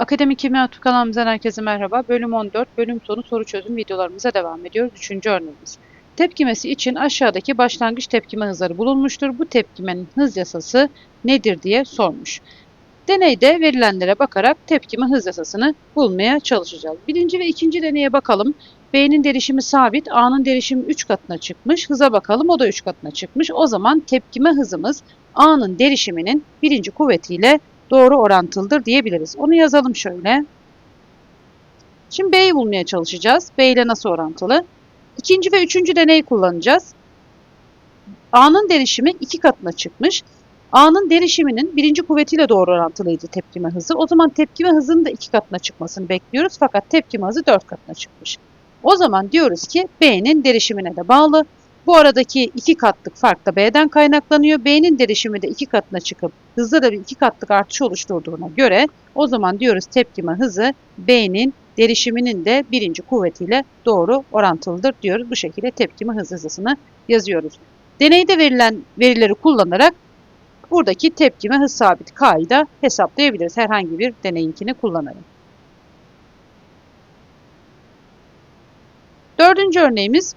Akademik Kimya kanalımızdan herkese merhaba. Bölüm 14, bölüm sonu soru çözüm videolarımıza devam ediyoruz. Üçüncü örneğimiz. Tepkimesi için aşağıdaki başlangıç tepkime hızları bulunmuştur. Bu tepkimenin hız yasası nedir diye sormuş. Deneyde verilenlere bakarak tepkime hız yasasını bulmaya çalışacağız. Birinci ve ikinci deneye bakalım. B'nin derişimi sabit, A'nın derişimi 3 katına çıkmış. Hıza bakalım o da 3 katına çıkmış. O zaman tepkime hızımız A'nın derişiminin birinci kuvvetiyle doğru orantılıdır diyebiliriz. Onu yazalım şöyle. Şimdi B'yi bulmaya çalışacağız. B ile nasıl orantılı? İkinci ve üçüncü deneyi kullanacağız. A'nın derişimi iki katına çıkmış. A'nın derişiminin birinci kuvvetiyle doğru orantılıydı tepkime hızı. O zaman tepkime hızının da iki katına çıkmasını bekliyoruz. Fakat tepkime hızı dört katına çıkmış. O zaman diyoruz ki B'nin derişimine de bağlı. Bu aradaki iki katlık fark da B'den kaynaklanıyor. B'nin derişimi de iki katına çıkıp hızda da bir iki katlık artış oluşturduğuna göre o zaman diyoruz tepkime hızı B'nin derişiminin de birinci kuvvetiyle doğru orantılıdır diyoruz. Bu şekilde tepkime hız hızısını yazıyoruz. Deneyde verilen verileri kullanarak buradaki tepkime hız sabit K'yı da hesaplayabiliriz. Herhangi bir deneyinkini kullanarak. Dördüncü örneğimiz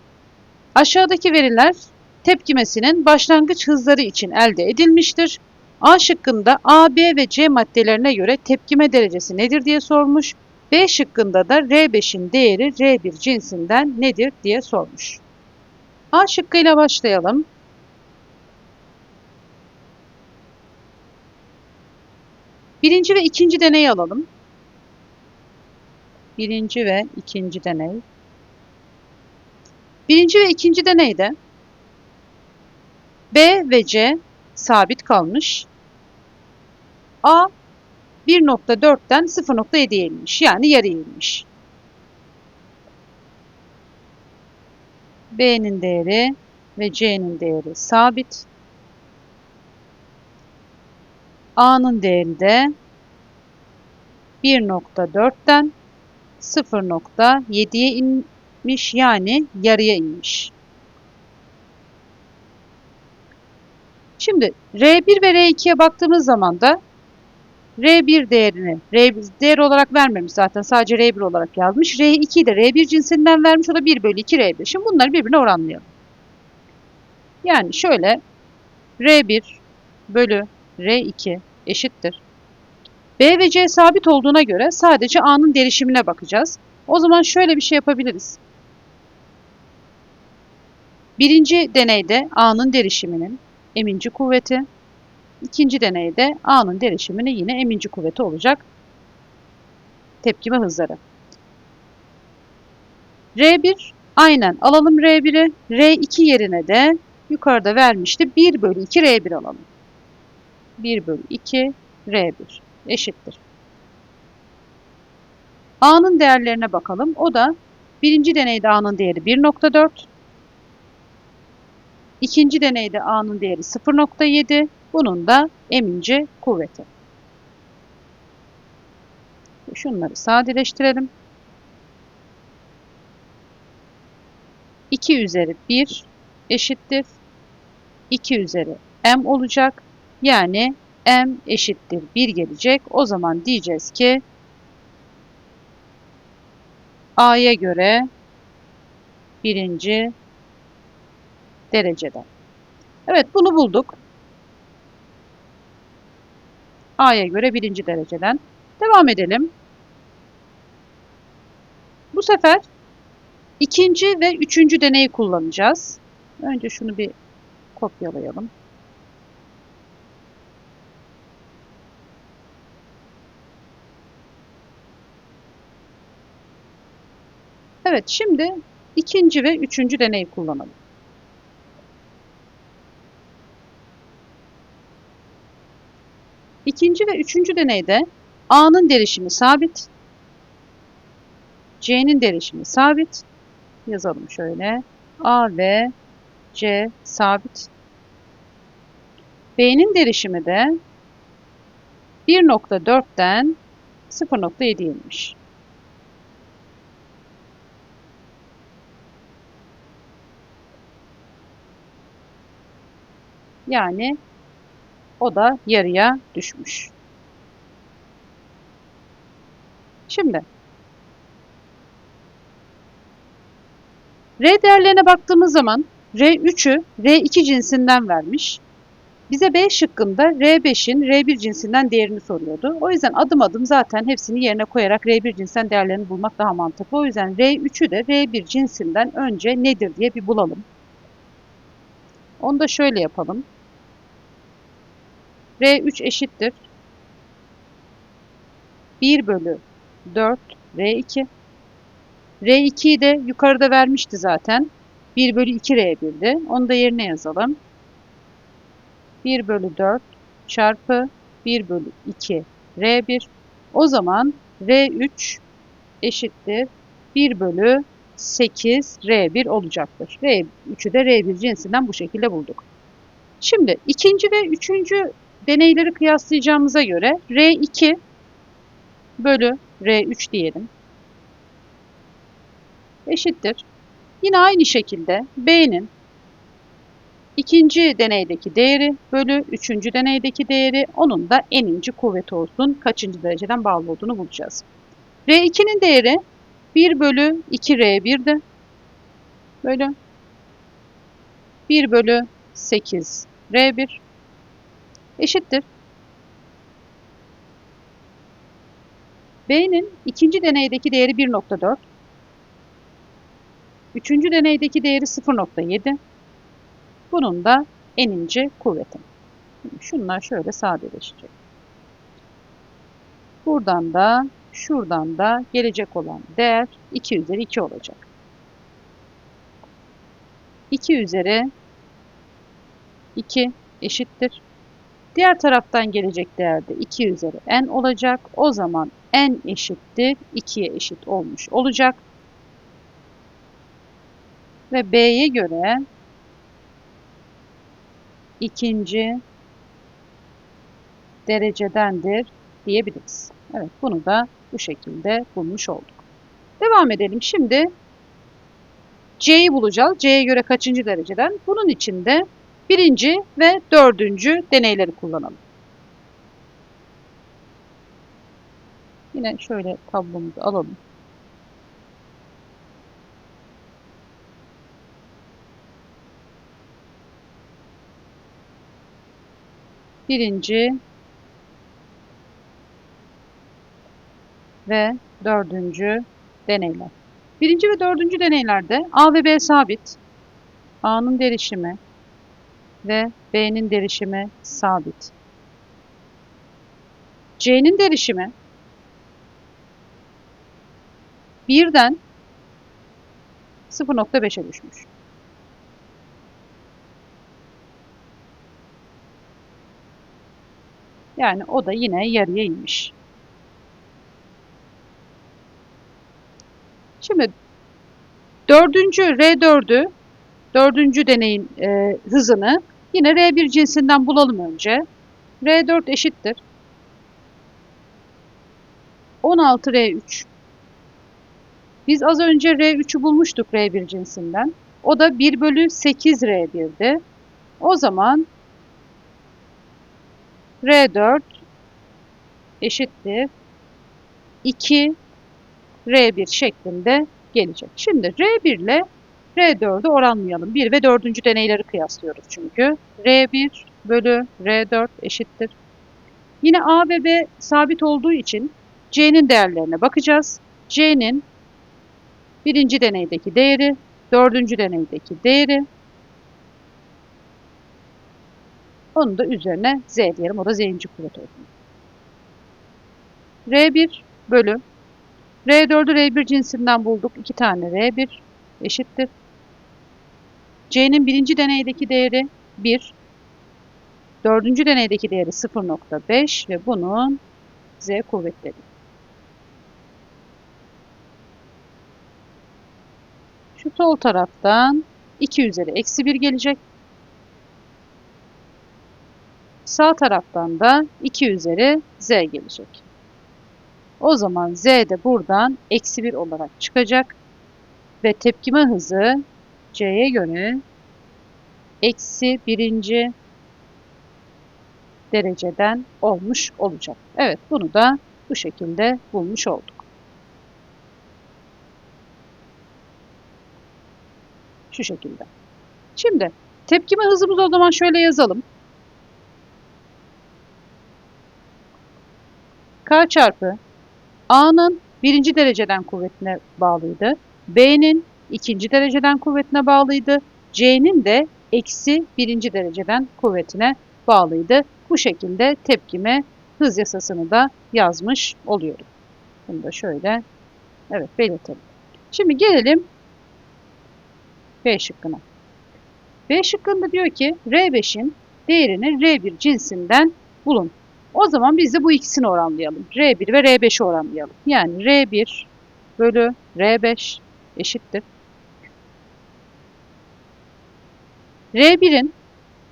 Aşağıdaki veriler tepkimesinin başlangıç hızları için elde edilmiştir. A şıkkında A, B ve C maddelerine göre tepkime derecesi nedir diye sormuş. B şıkkında da R5'in değeri R1 cinsinden nedir diye sormuş. A şıkkıyla başlayalım. Birinci ve ikinci deneyi alalım. Birinci ve ikinci deney. Birinci ve ikinci deneyde B ve C sabit kalmış. A 1.4'ten 0.7'ye inmiş. Yani yarı inmiş. B'nin değeri ve C'nin değeri sabit. A'nın değeri de 1.4'ten 0.7'ye in, inmiş yani yarıya inmiş. Şimdi R1 ve R2'ye baktığımız zaman da R1 değerini R1 değer olarak vermemiş zaten sadece R1 olarak yazmış. R2'yi de R1 cinsinden vermiş o da 1 bölü 2 R1. Şimdi bunları birbirine oranlayalım. Yani şöyle R1 bölü R2 eşittir. B ve C sabit olduğuna göre sadece A'nın derişimine bakacağız. O zaman şöyle bir şey yapabiliriz. Birinci deneyde A'nın derişiminin eminci kuvveti, ikinci deneyde A'nın derişiminin yine eminci kuvveti olacak tepkime hızları. R1 aynen alalım R1'i. R2 yerine de yukarıda vermişti 1 bölü 2 R1 alalım. 1 bölü 2 R1 eşittir. A'nın değerlerine bakalım. O da birinci deneyde A'nın değeri 1.4, İkinci deneyde A'nın değeri 0.7. Bunun da emince kuvveti. Şunları sadeleştirelim. 2 üzeri 1 eşittir. 2 üzeri m olacak. Yani m eşittir 1 gelecek. O zaman diyeceğiz ki A'ya göre birinci derecede. Evet bunu bulduk. A'ya göre birinci dereceden. Devam edelim. Bu sefer ikinci ve üçüncü deneyi kullanacağız. Önce şunu bir kopyalayalım. Evet şimdi ikinci ve üçüncü deneyi kullanalım. İkinci ve üçüncü deneyde A'nın derişimi sabit. C'nin derişimi sabit. Yazalım şöyle. A ve C sabit. B'nin derişimi de 1.4'ten 0.7 inmiş. Yani o da yarıya düşmüş. Şimdi R değerlerine baktığımız zaman R3'ü R2 cinsinden vermiş. Bize B şıkkında R5'in R1 cinsinden değerini soruyordu. O yüzden adım adım zaten hepsini yerine koyarak R1 cinsinden değerlerini bulmak daha mantıklı. O yüzden R3'ü de R1 cinsinden önce nedir diye bir bulalım. Onu da şöyle yapalım. R3 eşittir. 1 bölü 4 R2. R2'yi de yukarıda vermişti zaten. 1 bölü 2 R1'di. Onu da yerine yazalım. 1 bölü 4 çarpı 1 bölü 2 R1. O zaman R3 eşittir 1 bölü 8 R1 olacaktır. R3'ü de R1 cinsinden bu şekilde bulduk. Şimdi ikinci ve üçüncü deneyleri kıyaslayacağımıza göre R2 bölü R3 diyelim. Eşittir. Yine aynı şekilde B'nin ikinci deneydeki değeri bölü üçüncü deneydeki değeri onun da eninci kuvveti olsun. Kaçıncı dereceden bağlı olduğunu bulacağız. R2'nin değeri 1 bölü 2 R1'di. Bölü 1 bölü 8 R1 eşittir. B'nin ikinci deneydeki değeri 1.4. Üçüncü deneydeki değeri 0.7. Bunun da eninci kuvveti. Şunlar şöyle sadeleşecek. Buradan da şuradan da gelecek olan değer 2 üzeri 2 olacak. 2 üzeri 2 eşittir. Diğer taraftan gelecek değer de 2 üzeri n olacak. O zaman n eşittir 2'ye eşit olmuş olacak. Ve b'ye göre ikinci derecedendir diyebiliriz. Evet bunu da bu şekilde bulmuş olduk. Devam edelim. Şimdi C'yi bulacağız. C'ye göre kaçıncı dereceden? Bunun için de birinci ve dördüncü deneyleri kullanalım. Yine şöyle tablomuzu alalım. Birinci ve dördüncü deneyler. Birinci ve dördüncü deneylerde A ve B sabit. A'nın derişimi ve B'nin derişimi sabit. C'nin derişimi birden 0.5'e düşmüş. Yani o da yine yarıya inmiş. Şimdi dördüncü R4'ü, dördüncü deneyin e, hızını yine R1 cinsinden bulalım önce. R4 eşittir. 16 R3. Biz az önce R3'ü bulmuştuk R1 cinsinden. O da 1 bölü 8 R1'di. O zaman R4 eşittir 2 R1 şeklinde gelecek. Şimdi R1 ile R4'ü oranlayalım. 1 ve 4. deneyleri kıyaslıyoruz çünkü. R1 bölü R4 eşittir. Yine A ve B sabit olduğu için C'nin değerlerine bakacağız. C'nin birinci deneydeki değeri, dördüncü deneydeki değeri. Onu da üzerine Z diyelim. O da Z'inci kuvvet olsun. R1 bölü R4'ü R1 cinsinden bulduk. 2 tane R1 eşittir. C'nin birinci deneydeki değeri 1. Dördüncü deneydeki değeri 0.5 ve bunun Z kuvvetleri. Şu sol taraftan 2 üzeri eksi 1 gelecek. Sağ taraftan da 2 üzeri Z gelecek. O zaman Z de buradan eksi 1 olarak çıkacak. Ve tepkime hızı C'ye göre eksi birinci dereceden olmuş olacak. Evet bunu da bu şekilde bulmuş olduk. Şu şekilde. Şimdi tepkime hızımız o zaman şöyle yazalım. K çarpı A'nın birinci dereceden kuvvetine bağlıydı. B'nin ikinci dereceden kuvvetine bağlıydı. C'nin de eksi birinci dereceden kuvvetine bağlıydı. Bu şekilde tepkime hız yasasını da yazmış oluyorum. Bunu da şöyle evet belirtelim. Şimdi gelelim B şıkkına. B şıkkında diyor ki R5'in değerini R1 cinsinden bulun. O zaman biz de bu ikisini oranlayalım. R1 ve R5'i oranlayalım. Yani R1 bölü R5 eşittir. R1'in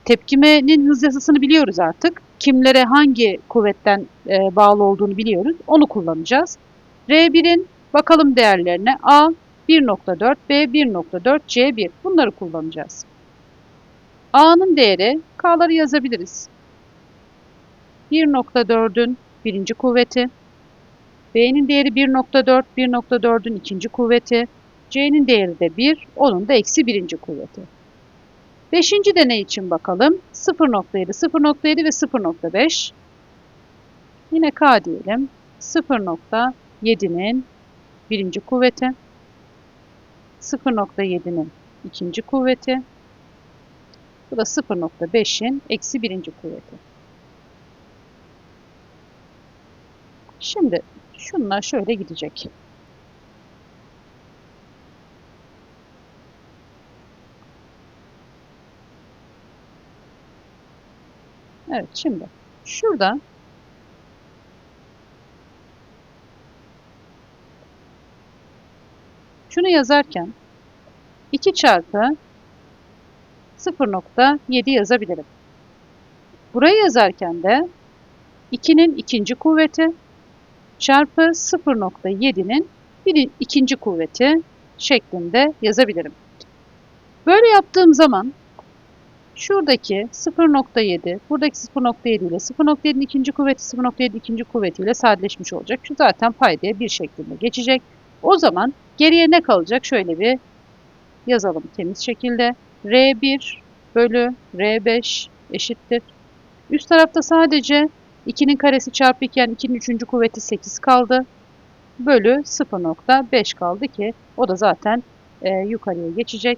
tepkimenin hız yasasını biliyoruz artık. Kimlere hangi kuvvetten e, bağlı olduğunu biliyoruz. Onu kullanacağız. R1'in bakalım değerlerine A 1.4, B 1.4, C 1. Bunları kullanacağız. A'nın değeri K'ları yazabiliriz. 1.4'ün birinci kuvveti. B'nin değeri 1.4, 1.4'ün ikinci kuvveti. C'nin değeri de 1, onun da eksi birinci kuvveti. Beşinci deney için bakalım. 0.7, 0.7 ve 0.5. Yine K diyelim. 0.7'nin birinci kuvveti. 0.7'nin ikinci kuvveti. Bu da 0.5'in eksi birinci kuvveti. Şimdi şunlar şöyle gidecek. Evet şimdi şurada şunu yazarken 2 çarpı 0.7 yazabilirim. Burayı yazarken de 2'nin ikinci kuvveti çarpı 0.7'nin bir ikinci kuvveti şeklinde yazabilirim. Böyle yaptığım zaman şuradaki 0.7, buradaki 0.7 ile 0.7'nin ikinci kuvveti 0.7 ikinci kuvvetiyle sadeleşmiş olacak. Şu zaten paydaya bir şeklinde geçecek. O zaman geriye ne kalacak? Şöyle bir yazalım temiz şekilde. R1 bölü R5 eşittir. Üst tarafta sadece 2'nin karesi çarpı 2 yani 2'nin 3. kuvveti 8 kaldı. Bölü 0.5 kaldı ki o da zaten e, yukarıya geçecek.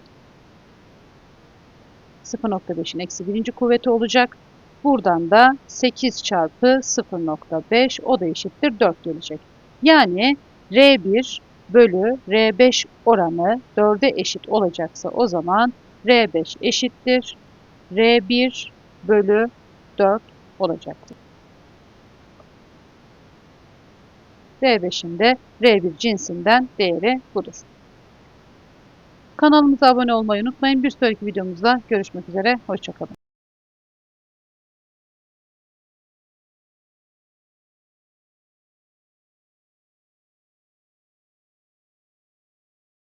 0.5'in eksi birinci kuvveti olacak. Buradan da 8 çarpı 0.5 o da eşittir 4 gelecek. Yani R1 bölü R5 oranı 4'e eşit olacaksa o zaman R5 eşittir. R1 bölü 4 olacaktır. R5'in de R1 cinsinden değeri budur. Kanalımıza abone olmayı unutmayın. Bir sonraki videomuzda görüşmek üzere. Hoşçakalın.